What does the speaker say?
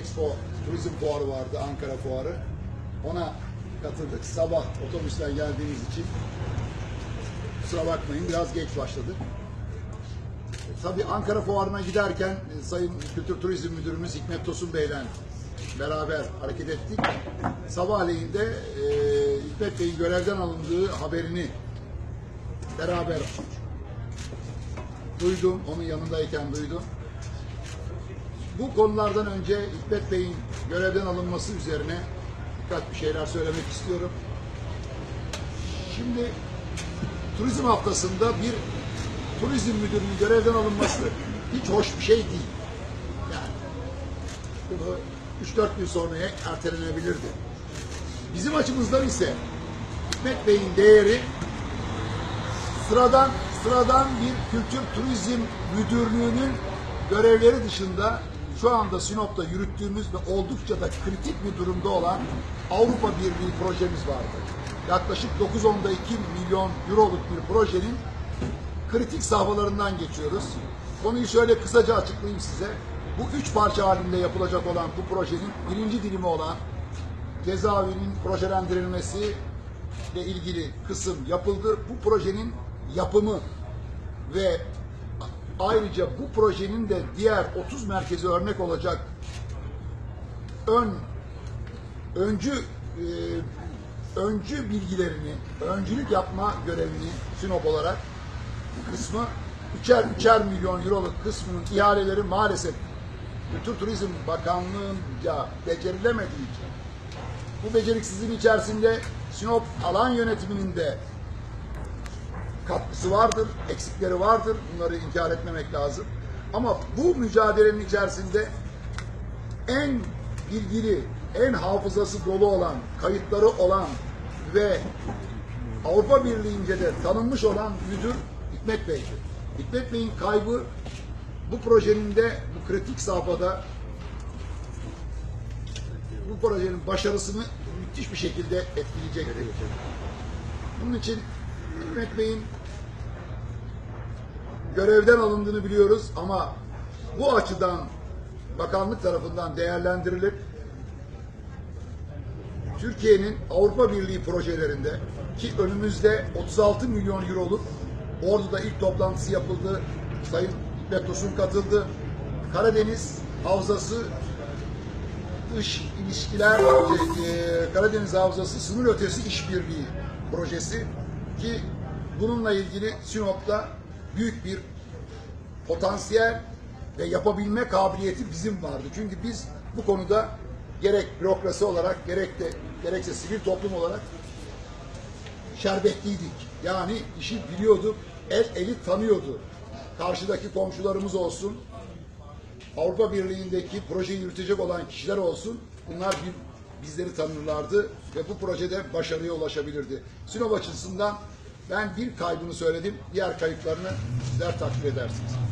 Expo Turizm Fuarı vardı, Ankara Fuarı. Ona katıldık. Sabah otobüsle geldiğimiz için kusura bakmayın biraz geç başladık. Tabii Ankara Fuarı'na giderken e, Sayın Kültür Turizm Müdürümüz Hikmet Tosun Bey'le beraber hareket ettik. Sabahleyin de e, Hikmet Bey'in görevden alındığı haberini beraber duydum. Onun yanındayken duydum. Bu konulardan önce Hikmet Bey'in görevden alınması üzerine birkaç bir şeyler söylemek istiyorum. Şimdi turizm haftasında bir turizm müdürünün görevden alınması hiç hoş bir şey değil. Yani bunu 3-4 gün sonraya ertelenebilirdi. Bizim açımızdan ise Hikmet Bey'in değeri sıradan sıradan bir kültür turizm müdürlüğünün görevleri dışında şu anda Sinop'ta yürüttüğümüz ve oldukça da kritik bir durumda olan Avrupa Birliği projemiz vardı. Yaklaşık 9.2 milyon euroluk bir projenin kritik safhalarından geçiyoruz. Konuyu şöyle kısaca açıklayayım size. Bu üç parça halinde yapılacak olan bu projenin birinci dilimi olan cezaevinin projelendirilmesi ile ilgili kısım yapıldı. Bu projenin yapımı ve ayrıca bu projenin de diğer 30 merkezi örnek olacak. Ön öncü e, öncü bilgilerini, öncülük yapma görevini Sinop olarak kısmı üçer üçer milyon euroluk kısmının ihaleleri maalesef Kültür Turizm Bakanlığı'nca becerilemediği için bu beceriksizliğin içerisinde Sinop alan yönetiminin de katkısı vardır, eksikleri vardır. Bunları inkar etmemek lazım. Ama bu mücadelenin içerisinde en bilgili, en hafızası dolu olan, kayıtları olan ve Avrupa Birliği'nce de tanınmış olan müdür Hikmet Bey'di. Hikmet Bey'in kaybı bu projenin de bu kritik safhada bu projenin başarısını müthiş bir şekilde etkileyecektir. Bunun için Hikmet Bey'in görevden alındığını biliyoruz ama bu açıdan bakanlık tarafından değerlendirilip Türkiye'nin Avrupa Birliği projelerinde ki önümüzde 36 milyon euroluk Ordu'da ilk toplantısı yapıldı. Sayın Hikmet Tosun katıldı. Karadeniz Havzası dış ilişkiler e, Karadeniz Havzası sınır ötesi işbirliği projesi ki bununla ilgili Sinop'ta büyük bir potansiyel ve yapabilme kabiliyeti bizim vardı. Çünkü biz bu konuda gerek bürokrasi olarak gerek de gerekse sivil toplum olarak şerbetliydik. Yani işi biliyorduk, el eli tanıyordu. Karşıdaki komşularımız olsun, Avrupa Birliği'ndeki projeyi yürütecek olan kişiler olsun, bunlar bir, bizleri tanırlardı ve bu projede başarıya ulaşabilirdi. Sinop açısından ben bir kaybını söyledim, diğer kayıplarını sizler takdir edersiniz.